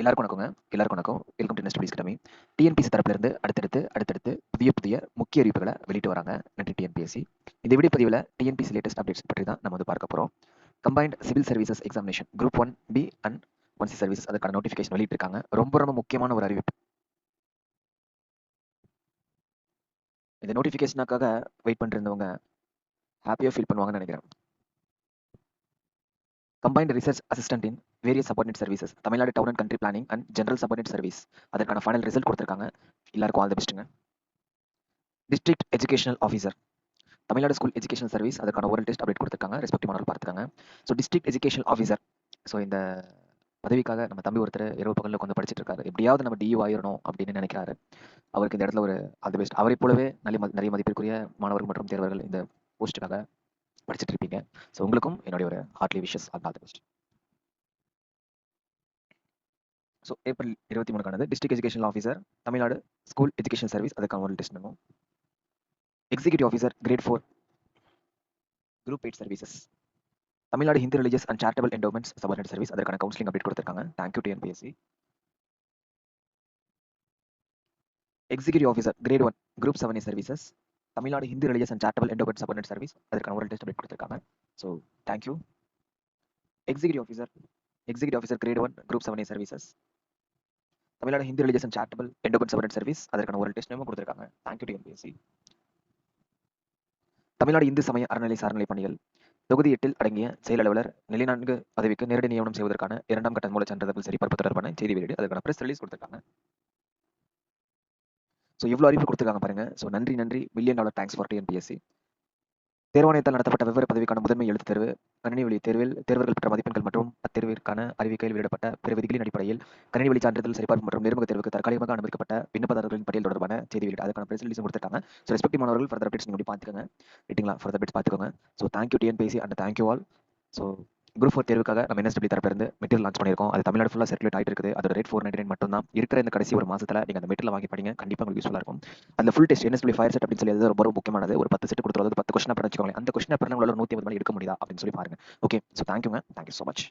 எல்லாருக்கும் வணக்கங்க. எல்லாருக்கும் வணக்கம். வெல்கம் டு நெஸ்ட் கடமை டிஎன்பிசி தரப்பிலிருந்து அடுத்தடுத்து அடுத்தடுத்து புதிய புதிய முக்கிய அறிவிப்புகளை வெளியிட்டு வராங்க. நன்றி டிஎன்பிஎஸ்சி இந்த வீடியோ பதிவில் டிஎன்பிசி லேட்டஸ்ட் அப்டேட்ஸ் பற்றி தான் நம்ம வந்து பார்க்க போகிறோம் combined civil services examination group one B and one C services அதுக்கான நோட்டிஃபிகேஷன் வெளியிட்டிருக்காங்க ரொம்ப ரொம்ப முக்கியமான ஒரு அறிவிப்பு. இந்த நோட்டிஃபிகேஷனுக்காக வெயிட் பண்ணிருந்தவங்க ஹாப்பியாக ஃபீல் பண்ணுவாங்கன்னு நினைக்கிறேன். Combined research assistant in various subordinate services Tamil Nadu town and country planning and general subordinate service அதற்கான ஃபைனல் ரிசல்ட் கொடுத்துருக்காங்க. எல்லாருக்கும் all the பெஸ்ட்டுங்க district educational officer Tamil Nadu school education service அதற்கான oral test update கொடுத்துருக்காங்க. Respective model பார்த்துக்காங்க. So district education officer so இந்த பதவிக்காக நம்ம தம்பி ஒருத்தர் இரவு பகலில் கொண்டு படிச்சுட்டு இருக்காரு. எப்படியாவது நம்ம டியூ ஆயிடணும் அப்படின்னு நினைக்கிறாரு. அவருக்கு இந்த இடத்துல ஒரு ஆல் பெஸ்ட் அவரை போலவே நல்ல மதி- நிறைய மதிப்பிற்குரிய மாணவர்கள் மற்றும் தேர்வர்கள் இந்த போஸ்ட்டுக்காக படிச்சுட்டு இருப்பீங்க ஸோ உங்களுக்கும் என்னுடைய ஒரு heartly wishes all the best so April இருபத்தி மூணுக்கானது district education officer Tamil Nadu school education service அதுக்கான ஒரு டெஸ்ட் பண்ணுவோம் executive officer grade four group eight services Tamil Nadu Hindu religious and charitable endowments subordinate service அதற்கான counselling update கொடுத்துருக்காங்க. Thank you TNPSC executive officer grade one group seven services Tamil Nadu Hindu religious and charitable endowment support service அதற்கான ஒரு test update கொடுத்துருக்காங்க. So thank you executive officer executive officer grade one group seven A services Tamil Nadu Hindu religious and charitable endowment support service அதற்கான ஒரு test நேமும் கொடுத்துருக்காங்க. Thank you TNPSC Tamil Nadu Hindu சமய அறநிலை சார்நிலை பணிகள். தொகுதி எட்டில் அடங்கிய செயல் அலுவலர் நிலை நான்கு பதவிக்கு நேரடி நியமனம் செய்வதற்கான இரண்டாம் கட்ட மூல சான்றிதழ் சரிபார்ப்பு தொடர்பான செய்தி வெளியீடு அதற்கான பிரஸ் ரிலீஸ் கொடுத்துருக்காங்க. ஸோ எவ்வளோ அறிவு கொடுத்துருக்காங்க பாருங்க. ஸோ நன்றி நன்றி. Million dollar thanks for TNPSC தேர்வாணையத்தால் நடத்தப்பட்ட வெவ்வேறு பதவிக்கான முதன்மை எழுத்து தேர்வு கணினி வழி தேர்வில் தேர்வர்கள் பெற்ற மதிப்பெண்கள் மற்றும் அத்தேர்விற்கான அறிவிக்கையில் வெளியிடப்பட்ட பிற விதிகளின் அடிப்படையில் கணினி வழி சான்றிதழ் சரிபார்ப்பு மற்றும் நேர்முக தேர்வுக்கு தற்காலிகமாக அனுமதிக்கப்பட்ட விண்ணப்பதாரர்களின் பட்டியல் தொடர்பான செய்தி வெளியிட்டு அதுக்கான பிரஸ் கொடுத்துட்டாங்க ஸோ ரெஸ்பெக்டிவ் மாணவர்கள் ஃபர்தர் அப்டேட்ஸ் நீங்கள் பார்த்துக்கோங்க. ரைட்டிங்களா ஃபர்தர் அப்டேட்ஸ் பார்த்துக்கோங்க. So thank you TNPSC and thank you all so group four தேர்வுக்காக நம்ம என்எஸ்டபிள் தரப்பிலிருந்து மெட்டீரியல் லான்ச் பண்ணியிருக்கோம். அது தமிழ்நாடு ஃபுல்லாக சர்க்குலேட் ஆகிட்டு இருக்குது. அதோட ரேட் ஃபோர் நைன் மட்டும் தான் இருக்கிற இந்த கடைசி ஒரு மாதத்தில் நீங்கள் அந்த மெட்டீரியல் வாங்கி படிங்க. கண்டிப்பாக உங்களுக்கு யூஸ்ஃபுல்லாக இருக்கும். அந்த ஃபுல் டெஸ்ட் என்எஸ்டபிள் ஃபயர் செட் அப்படின்னு சொல்லி ரொம்ப முக்கியமானது. ஒரு பத்து செட் கொடுத்துருவது பத்து கொஸ்டின் அப்புறம் வச்சுக்கோங்க அந்த கொஸ்டின் அப்புறம் உங்களால் நூற்றி ஐம்பது மேலே எடுக்க முடியுதா? அப்படின்னு சொல்லி பாருங்க. ஓகே ஸோ தேங்க்யூங்க தேங்க்யூ ஸோ மச்